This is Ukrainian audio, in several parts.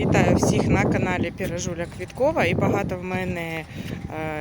Вітаю всіх на каналі Піражуля Квіткова. І багато в мене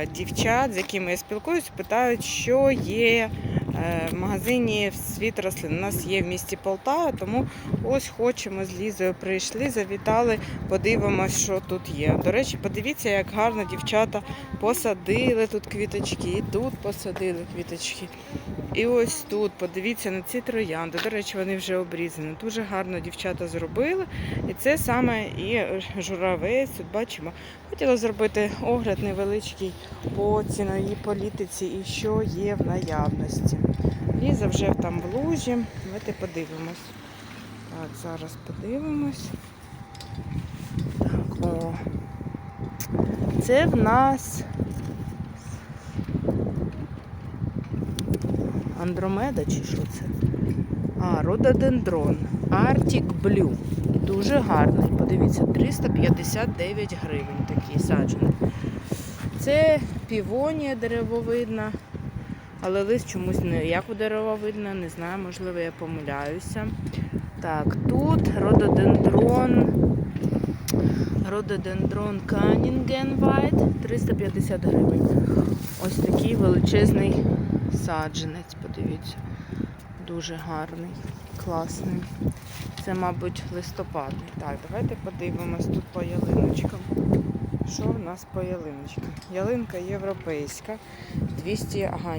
е, дівчат, з якими я спілкуюсь, питають, що є в магазині світ рослин. У нас є в місті Полтава, тому ось хочемо з Лізою прийшли, завітали, подивимось, що тут є. До речі, подивіться, як гарно дівчата посадили тут квіточки, і тут посадили квіточки. І ось тут подивіться на ці троянди. До речі, вони вже обрізані. Дуже гарно дівчата зробили. І це саме і журавець. Тут бачимо. Хотіла зробити огляд невеличкий по ціновій політиці і що є в наявності. Ліза вже там в лужі. Давайте подивимось. Так, зараз подивимось. Так, о. Це в нас Андромеда чи що це? А, рододендрон. Arctic Blue. Дуже гарний. Подивіться, 359 гривень такий саджений. Це півонія деревовидна, але лист чомусь не як у деревовидна, не знаю, можливо, я помиляюся. Так, тут рододендрон. Рододендрон Канінген White 350 гривень. Ось такий величезний саджанець, подивіться. Дуже гарний, класний. Це, мабуть, листопадний. Так, давайте подивимось тут по ялиночкам. Що в нас по ялиночкам? Ялинка європейська, 200, ага,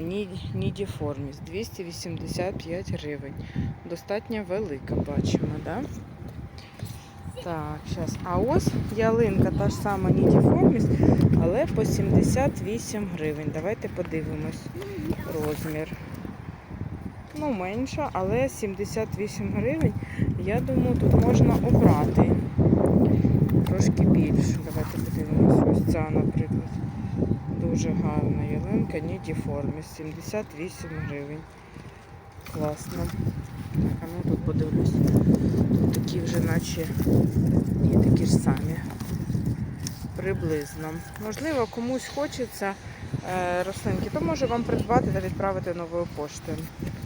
нідіформіс, 285 гривень. Достатньо велика, бачимо, да? Так, зараз. А ось ялинка та ж сама нідіформіс, але по 78 гривень. Давайте подивимось розмір. Ну, менша, але 78 гривень. Я думаю, тут можна обрати трошки більше. Давайте подивимось. Ось ця, наприклад. Дуже гарна ялинка, нідіформіс, 78 гривень. Класно. А ну тут подивлюсь. Тут такі вже наче ні, такі ж самі. Приблизно. Можливо, комусь хочеться е, рослинки, то може вам придбати та відправити новою поштою.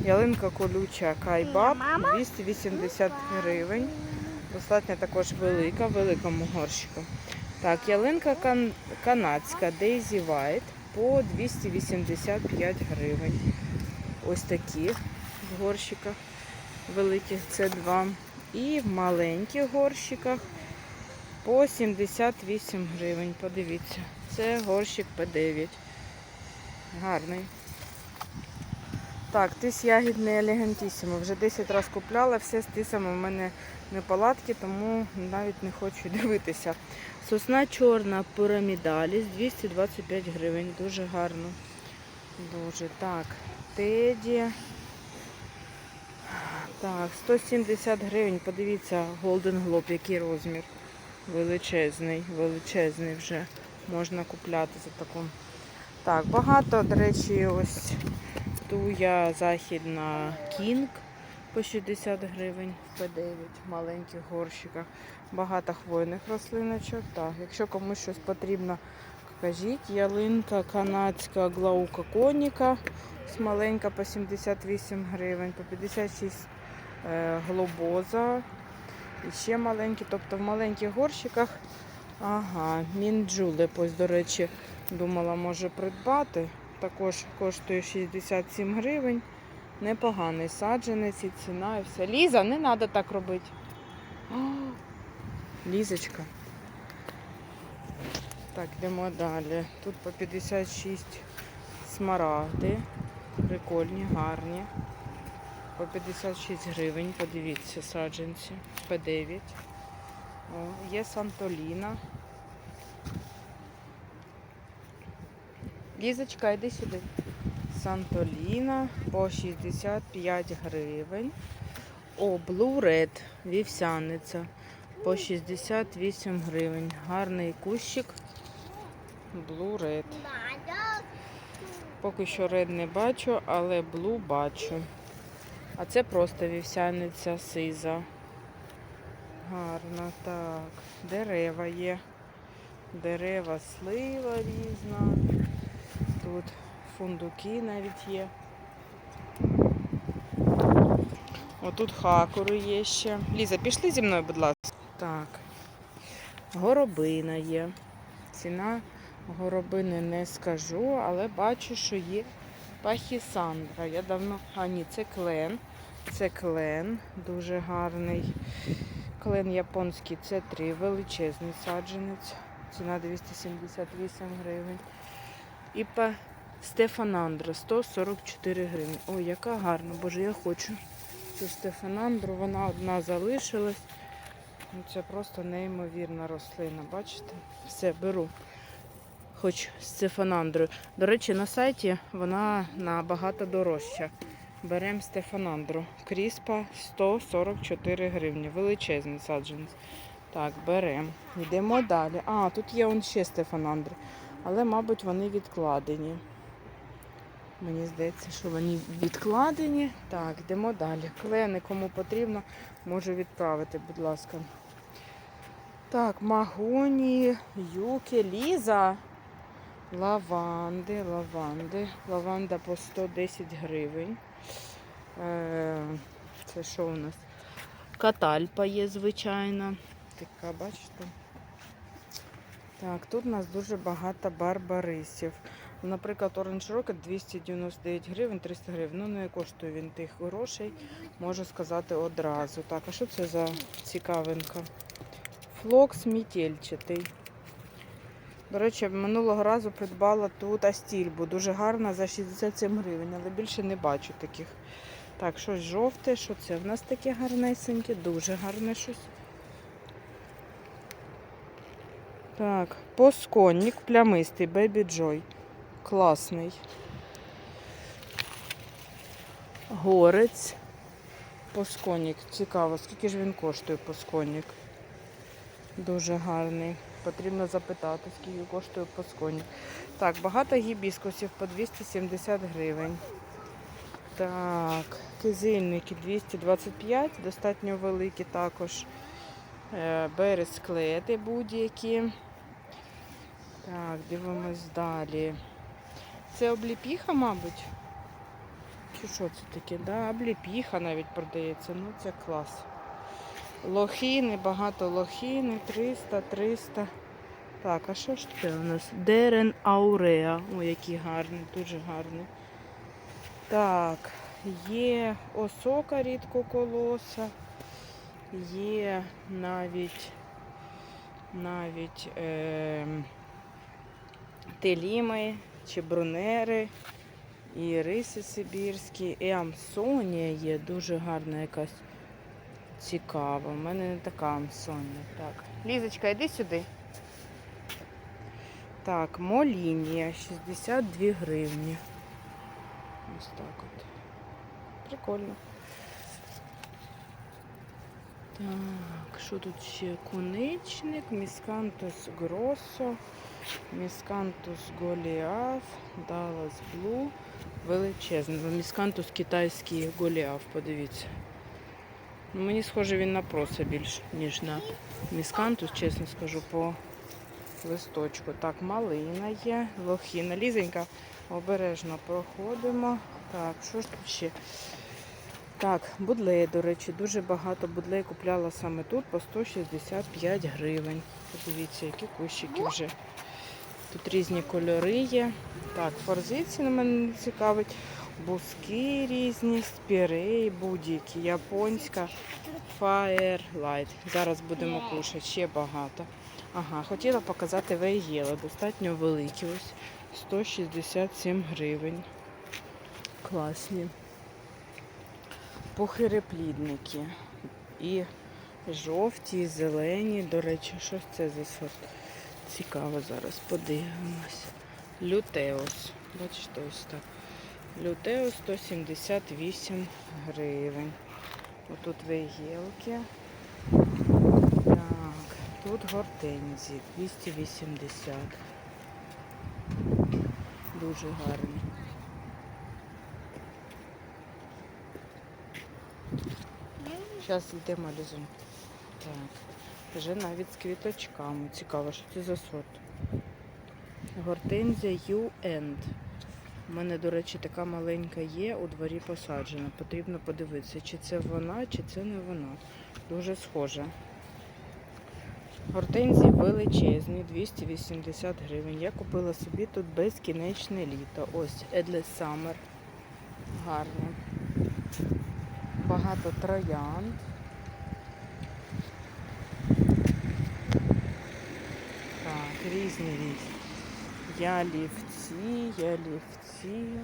Ялинка колюча Кайбаб 280 гривень. Достатньо також велика, в великому горщику. Так, ялинка кан- канадська Daisy White по 285 гривень. Ось такі в горщиках великих це два. І в маленьких горщиках по 78 гривень. Подивіться, це горщик П9. Гарний. Так, тис ягідний елегантісимо. Вже 10 разів купляла, все з тисами в мене неполадки, тому навіть не хочу дивитися. Сосна чорна пирамідаліс 225 гривень. Дуже гарно. Дуже. Так, теді. Так, 170 гривень. Подивіться, Golden Globe, який розмір. Величезний, величезний вже можна купляти за таку. Так, багато, до речі, ось туя західна Кінг по 60 гривень в П9 в маленьких горщиках. Багато хвойних рослиночок. Так, якщо комусь щось потрібно, кажіть. Ялинка канадська глаука коніка. Маленька по 78 гривень, по 56 е, глобоза. І ще маленькі, тобто в маленьких горщиках. Ага, мінджулеп, ось, до речі, думала, може придбати. Також коштує 67 гривень. Непоганий саджанець і ціна і все. Ліза, не треба так робити. О, Лізочка. Так, йдемо далі. Тут по 56 смарагди. Прикольні, гарні. По 56 гривень, подивіться, саджанці. П9. О, є Сантоліна. Лізочка, йди сюди. Сантоліна по 65 гривень. О, Blue Red, вівсяниця по 68 гривень. Гарний кущик. Blue Red. Поки що Red не бачу, але Blue бачу. А це просто вівсяниця сиза. Гарно, так. Дерева є. Дерева, слива різна. Тут фундуки навіть є. Отут хакури є ще. Ліза, пішли зі мною, будь ласка. Так. Горобина є. Ціна горобини не скажу, але бачу, що є пахісандра. Я давно. А, ні, це клен. Це клен, дуже гарний. Клен японський це 3, величезний саджанець. Ціна 278 гривень. І Стефанандра 144 гривні. Ой, яка гарна, боже, я хочу цю Стефанандру. Вона одна залишилась. Ну, Це просто неймовірна рослина, бачите? Все, беру. Хоч з Стефанандрою. До речі, на сайті вона набагато дорожча. Беремо Стефанандру. Кріспа 144 гривні. Величезний саджанець. Так, беремо. Йдемо далі. А, тут є он ще Стефанандри. Але, мабуть, вони відкладені. Мені здається, що вони відкладені. Так, йдемо далі. Клени, кому потрібно, можу відправити, будь ласка. Так, магоні, юки, ліза. Лаванди, лаванди. Лаванда по 110 гривень. Е, Це що у нас? Катальпа є, звичайно. Така, бачите? Так, тут у нас дуже багато барбарисів. Наприклад, Orange Rocket 299 гривень, 300 гривень. Ну, не коштує він тих грошей, можу сказати одразу. Так, а що це за цікавинка? Флокс мітельчатий. До речі, минулого разу придбала тут астільбу. Дуже гарна за 67 гривень, але більше не бачу таких. Так, щось жовте, що це? В нас таке гарнесеньке, дуже гарне щось. Так, посконник плямистий, Baby Joy. Класний. Горець. Посконник. Цікаво, скільки ж він коштує посконник? Дуже гарний. Потрібно запитати, скільки коштує посконник. Так, багато гібіскусів по 270 гривень. Так, кизильники 225, достатньо великі також. Е, Бересклети будь-які. Так, дивимось далі. Це обліпіха, мабуть. Чи що це таке? Да, обліпіха навіть продається. Ну це клас. Лохіни, багато лохіни, 300, 300. Так, а що ж це у нас? Дерен Ауреа. Ой, який гарний, дуже гарний. Так, є осока рідкоколоса, є навіть навіть е, теліми, чебрунери, і риси сибірські, і амсонія є дуже гарна якась цікава. У мене не така амсонія. Так. Лізочка, йди сюди. Так, молінія 62 гривні. Ось так от. Прикольно. Так, що тут ще? Куничник, міскантус гросо, міскантус голіаф, Даллас Блу. Величезний. Міскантус китайський голіаф, подивіться. Ну, мені схоже він на проса більш, ніж на міскантус, чесно скажу, по листочку. Так, малина є, лохіна. Лізенька, обережно проходимо. Так, що ж тут ще? Так, будлеї, до речі, дуже багато будлей купляла саме тут по 165 гривень. Подивіться, які кущики вже. Тут різні кольори є. Так, форзиці на мене не цікавить. Бузки різні, спірей, будь-які, японська, Firelight. Зараз будемо кушати, ще багато. Ага, хотіла показати вейгела, достатньо великі. Ось 167 гривень. Класні. Похиреплідники. І жовті, і зелені. До речі, що це за сорт? Цікаво зараз подивимось. Лютеус. Бачите, ось так. Лютеус 178 гривень. Отут вигілки. Так, тут гортензії 280. Дуже гарні. Зараз йдемо лізом. Так. Вже навіть з квіточками. Цікаво, що це за сорт. Гортензія U End. У мене, до речі, така маленька є, у дворі посаджена. Потрібно подивитися, чи це вона, чи це не вона. Дуже схожа. Гортензії величезні, 280 гривень. Я купила собі тут безкінечне літо. Ось Endless Summer. Гарно. Багато троянд. Так, різні різні. Ялівці, ялівці.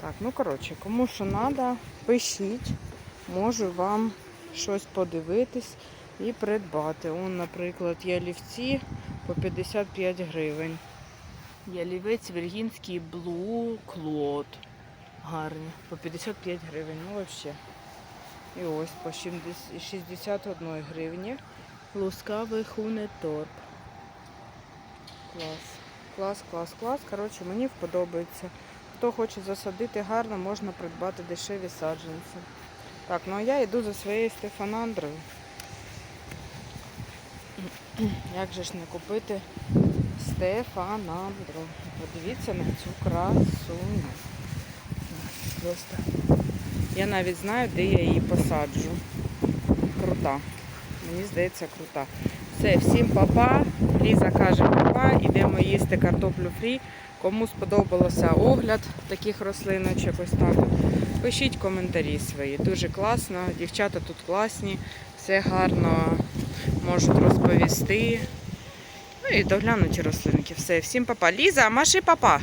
Так, ну коротше, кому що треба, пишіть. Можу вам щось подивитись і придбати. Он, наприклад, ялівці по 55 гривень. Ялівець Віргінський Blue Клод. Гарні. По 55 гривень. Ну взагалі. І ось по 70 61 гривні. Лускавий хунеторп. Клас. Клас, клас, клас. Коротше, мені подобається. Хто хоче засадити гарно, можна придбати дешеві саджанці. Так, ну а я йду за своєю Стефанандрою. Як же ж не купити Стефанандру? Подивіться на цю красуню. Просто. Я навіть знаю, де я її посаджу. Крута. Мені здається, крута. Все, всім папа. Ліза каже папа, ідемо їсти картоплю фрі. Кому сподобався огляд таких рослиночок, ось так. Пишіть коментарі свої. Дуже класно. Дівчата тут класні, все гарно можуть розповісти. Ну і доглянуті рослинки. Все, всім папа. Ліза, маши папа.